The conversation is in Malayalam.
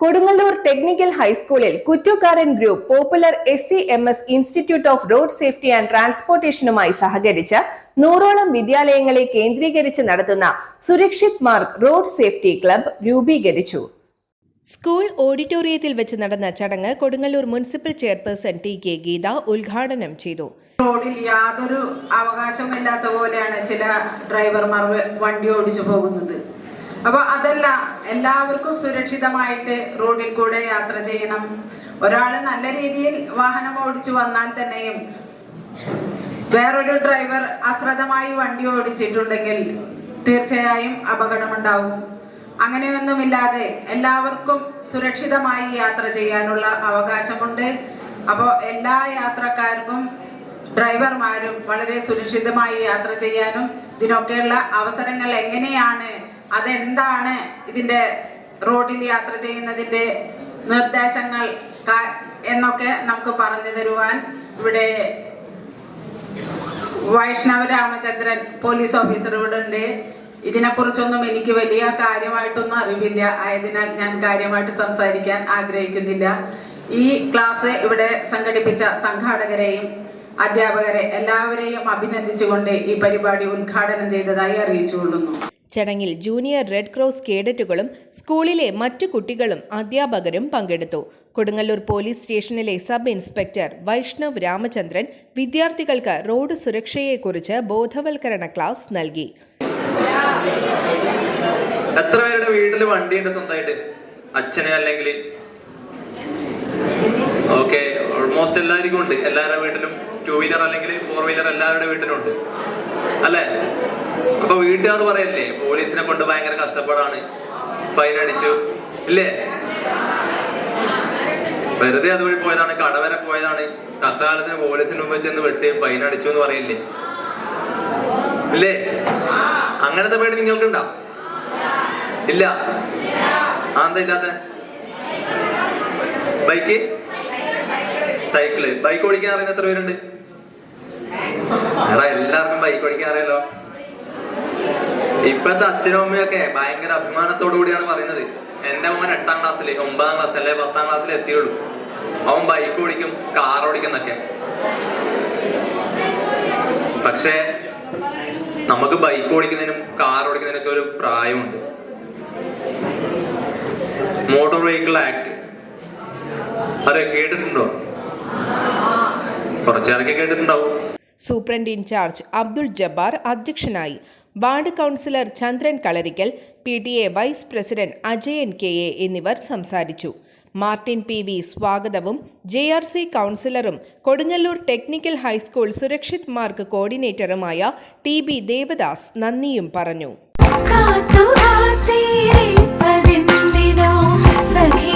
Kodungallur technical ഹൈസ്കൂളിൽ Kuttookaran group popular S C M S institute of road safety and ട്രാൻസ്പോർട്ടേഷനുമായി സഹകരിച്ച് നൂറോളം വിദ്യാലയങ്ങളെ കേന്ദ്രീകരിച്ച് നടത്തുന്ന Surakshit Marg road safety club രൂപീകരിച്ചു. സ്കൂൾ ഓഡിറ്റോറിയത്തിൽ വെച്ച് നടന്ന ചടങ്ങ് Kodungallur municipal chairperson T K Geetha ഉദ്ഘാടനം ചെയ്തു. റോഡിൽ യാതൊരു അവകാശമില്ലാത്ത പോലെയാണ് ചില ഡ്രൈവർമാർ വണ്ടി ഓടിച്ചു പോകുന്നത്. അപ്പൊ അതല്ല എല്ലാവർക്കും സുരക്ഷിതമായിട്ട് റോഡിൽ കൂടെ യാത്ര ചെയ്യണം. ഒരാൾ നല്ല രീതിയിൽ വാഹനം ഓടിച്ചു വന്നാൽ തന്നെയും വേറൊരു ഡ്രൈവർ അശ്രദ്ധമായി വണ്ടി ഓടിച്ചിട്ടുണ്ടെങ്കിൽ തീർച്ചയായും അപകടമുണ്ടാവും. അങ്ങനെയൊന്നുമില്ലാതെ എല്ലാവർക്കും സുരക്ഷിതമായി യാത്ര ചെയ്യാനുള്ള അവകാശമുണ്ട്. അപ്പോൾ എല്ലാ യാത്രക്കാർക്കും ഡ്രൈവർമാരും വളരെ സുരക്ഷിതമായി യാത്ര ചെയ്യാനും ഇതിനൊക്കെയുള്ള അവസരങ്ങൾ എങ്ങനെയാണ് അതെന്താണ് ഇതിന്റെ റോഡിൽ യാത്ര ചെയ്യുന്നതിന്റെ നിർദ്ദേശങ്ങൾ എന്നൊക്കെ നമുക്ക് പറഞ്ഞു തരുവാൻ ഇവിടെ വൈഷ്ണവ രാമചന്ദ്രൻ പോലീസ് ഓഫീസർ ഇവിടെ ഉണ്ട്. ഇതിനെക്കുറിച്ചൊന്നും എനിക്ക് വലിയ കാര്യമായിട്ടൊന്നും അറിവില്ല. ആയതിനാൽ ഞാൻ കാര്യമായിട്ട് സംസാരിക്കാൻ ആഗ്രഹിക്കുന്നില്ല. ഈ ക്ലാസ് ഇവിടെ സംഘടിപ്പിച്ച സംഘാടകരെയും അധ്യാപകരെ എല്ലാവരെയും അഭിനന്ദിച്ചുകൊണ്ട് ഈ പരിപാടി ഉദ്ഘാടനം ചെയ്തതായി അറിയിച്ചുകൊള്ളുന്നു. ചടങ്ങിൽ ജൂനിയർ റെഡ് ക്രോസ് കേഡറ്റുകളും സ്കൂളിലെ മറ്റു കുട്ടികളും അധ്യാപകരും പങ്കെടുത്തു. കൊടുങ്ങല്ലൂർ പോലീസ് സ്റ്റേഷനിലെ സബ് ഇൻസ്പെക്ടർ വൈഷ്ണവ് രാമചന്ദ്രൻ വിദ്യാർത്ഥികൾക്ക് റോഡ് സുരക്ഷയെക്കുറിച്ച് ബോധവൽക്കരണ ക്ലാസ് നൽകി. എത്ര പേരുടെ വീട്ടിൽ വണ്ടിയുണ്ട് സ്വന്തമായിട്ട്? അച്ഛനെ അല്ലെങ്കിൽ? ഓക്കെ ഓൾമോസ്റ്റ് എല്ലാവർക്കും ഉണ്ട്. എല്ലാവരുടെ വീട്ടിലും ടൂ വീലർ അല്ലെങ്കിൽ ഫോർ വീലർ എല്ലാവരുടെ വീട്ടിലും ഉണ്ട്. അല്ലേ? അപ്പൊ വീട്ടുകാർ പറയല്ലേ പോലീസിനെ കൊണ്ട് ഭയങ്കര കഷ്ടപ്പാടാണ്. ഫൈൻ അടിച്ചു. ഇല്ലേ? വെറുതെ അതുവഴി പോയതാണ് കടവരെ പോയതാണ്. കഷ്ടകാലത്തിന് പോലീസിന് മുമ്പ് ചെന്ന് വെട്ടി ഫൈൻ അടിച്ചു എന്ന് പറയില്ലേ? ഇല്ലേ? അങ്ങനത്തെ പേടി നിങ്ങൾക്കുണ്ടോ? ഇല്ല? ആ എന്താ ഇല്ലാത്ത? ബൈക്ക്? സൈക്കിൾ. ബൈക്ക് ഓടിക്കാൻ അറിയുന്ന എത്ര പേരുണ്ട്? എടാ എല്ലാവർക്കും ബൈക്ക് ഓടിക്കാൻ അറിയാലോ. ഇപ്പഴത്തെ അച്ഛനും അമ്മയൊക്കെ ഭയങ്കര അഭിമാനത്തോടു കൂടിയാണ് പറയുന്നത്. എന്റെ മോൻ എട്ടാം ക്ലാസ്സിൽ ഒമ്പതാം ക്ലാസ് അല്ലെ പത്താം ക്ലാസ്സിൽ എത്തിയുള്ളൂ. അവൻ ബൈക്ക് ഓടിക്കും കാർ ഓടിക്കുന്നൊക്കെ പക്ഷേ നമുക്ക് ബൈക്ക് ഓടിക്കുന്നതിനും കാർ ഓടിക്കുന്നതിനൊക്കെ ഒരു പ്രായമുണ്ട്. മോട്ടോർ വെഹിക്കിൾ ആക്ട് അതെ കേട്ടിട്ടുണ്ടോ? കുറച്ചേരൊക്കെ കേട്ടിട്ടുണ്ടാവും. സൂപ്രണ്ട് ഇൻചാർജ് അബ്ദുൾ ജബ്ബാർ അധ്യക്ഷനായി. Ward councillor Chandran Kalarikkal P T A vice president Ajay N K A എന്നിവർ സംസാരിച്ചു. മാർട്ടിൻ പി വി സ്വാഗതവും J R C കൗൺസിലറും Kodungallur technical high school Surakshit Marg കോർഡിനേറ്ററുമായ T B Devadas നന്ദിയും പറഞ്ഞു. സഖി